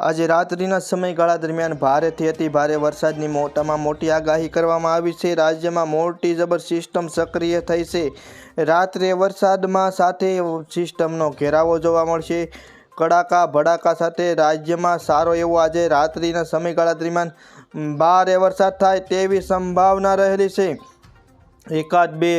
આજે રાત્રિના સમયગાળા દરમિયાન ભારેથી અતિ ભારે વરસાદની મોટામાં મોટી આગાહી કરવામાં આવી છે. રાજ્યમાં મોટી જબર સિસ્ટમ સક્રિય થઈ છે. રાત્રે વરસાદમાં સાથે સિસ્ટમનો ઘેરાવો જોવા મળશે. કડાકા, ભડાકા સાથે રાજ્યમાં સારો એવો આજે રાત્રિના સમયગાળા દરમિયાન ભારે વરસાદ થાય તેવી સંભાવના રહેલી છે. એકાદ બે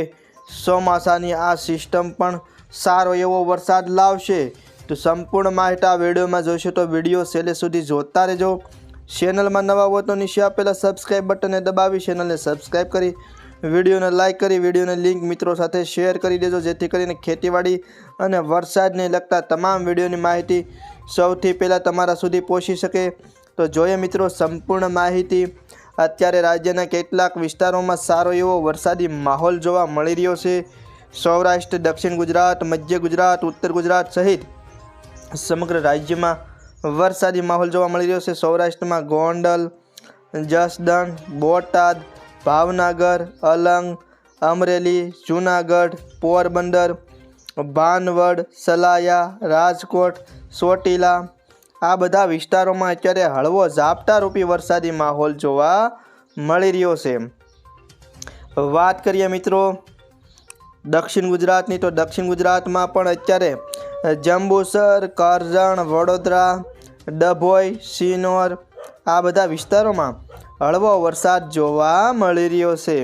ચોમાસાની આ સિસ્ટમ પણ સારો એવો વરસાદ લાવશે. તો સંપૂર્ણ માહિતી આ વિડીયોમાં જોઈશું તો વીડિયો છેલ્લે સુધી જોતા રહેજો. ચેનલમાં નવા હો તો નીચે આપેલા સબસ્ક્રાઈબ બટનને દબાવી ચેનલને સબસ્ક્રાઈબ કરી, વિડીયોને લાઇક કરી, વિડીયોને લિંક મિત્રો સાથે શેર કરી દેજો, જેથી કરીને ખેતીવાડી અને વરસાદને લગતા તમામ વિડીયોની માહિતી સૌથી પહેલાં તમારા સુધી પહોંચી શકે. તો જોઈએ મિત્રો, સંપૂર્ણ માહિતી. અત્યારે રાજ્યના કેટલાક વિસ્તારોમાં સારો એવો વરસાદી માહોલ જોવા મળી રહ્યો છે. સૌરાષ્ટ્ર, દક્ષિણ ગુજરાત, મધ્ય ગુજરાત, ઉત્તર ગુજરાત સહિત સમગ્ર રાજ્યમાં વરસાદી માહોલ જોવા મળી રહ્યો છે. સૌરાષ્ટ્રમાં ગોંડલ, જસદણ, બોટાદ, ભાવનગર, અલંગ, અમરેલી, જૂનાગઢ, પોરબંદર, ભાનવડ, સલાયા, રાજકોટ સોટીલા આ બધા વિસ્તારોમાં અત્યારે હળવો ઝાપટારૂપી વરસાદી માહોલ જોવા મળી રહ્યો છે. વાત કરીએ મિત્રો દક્ષિણ ગુજરાતની, તો દક્ષિણ ગુજરાતમાં પણ અત્યારે જંબુસર, કરજણ, વડોદરા, ડભોઈ સિનોર આ બધા વિસ્તારોમાં હળવો વરસાદ જોવા મળી રહ્યો છે.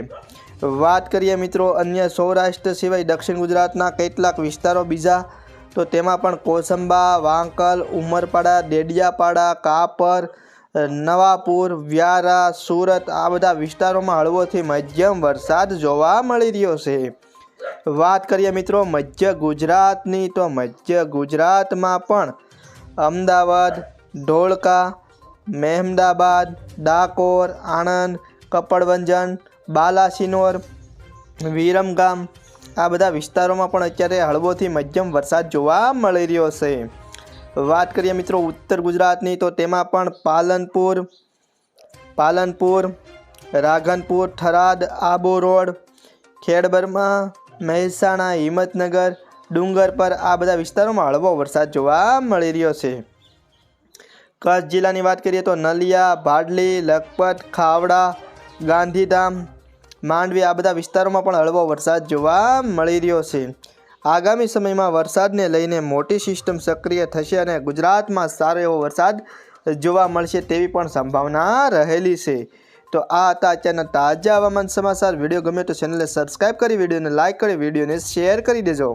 વાત કરીએ મિત્રો અન્ય સૌરાષ્ટ્ર સિવાય દક્ષિણ ગુજરાતના કેટલાક વિસ્તારો બીજા, તો તેમાં પણ કોસંબા, વાંકલ, ઉમરપાડા દેડિયાપાડા કાપર, નવાપુર, વ્યારા, સુરત આ બધા વિસ્તારોમાં હળવોથી મધ્યમ વરસાદ જોવા મળી રહ્યો છે. વાત કરીએ મિત્રો મધ્ય ગુજરાતની, તો મધ્ય ગુજરાતમાં પણ અમદાવાદ ધોળકા મહેમદાબાદ, ડાકોર, આણંદ, કપડવંજન, બાલાસિનોર, વિરમગામ આ બધા વિસ્તારોમાં પણ અત્યારે હળવોથી મધ્યમ વરસાદ જોવા મળી રહ્યો છે. વાત કરીએ મિત્રો ઉત્તર ગુજરાતની, તો તેમાં પણ પાલનપુર પાલનપુર રાધનપુર થરાદ આબુ રોડ ખેડબરમાં મહેસાણા, હિંમતનગર, ડુંગર પર આ બધા વિસ્તારોમાં હળવો વરસાદ જોવા મળી રહ્યો છે. કચ્છ જિલ્લાની વાત કરીએ તો નલિયા, ભાડલી, લખપત, ખાવડા, ગાંધીધામ, માંડવી આ બધા વિસ્તારોમાં પણ હળવો વરસાદ જોવા મળી રહ્યો છે. આગામી સમયમાં વરસાદને લઈને મોટી સિસ્ટમ સક્રિય થશે અને ગુજરાતમાં સારો એવો વરસાદ જોવા મળશે તેવી પણ સંભાવના રહેલી છે. તો આ હતા અત્યારના તાજા હવામાન સમાચાર. વીડિયો ગમે તો ચેનલને સબસ્ક્રાઈબ કરી, વિડીયોને લાઇક કરી, વિડીયોને શેર કરી દેજો.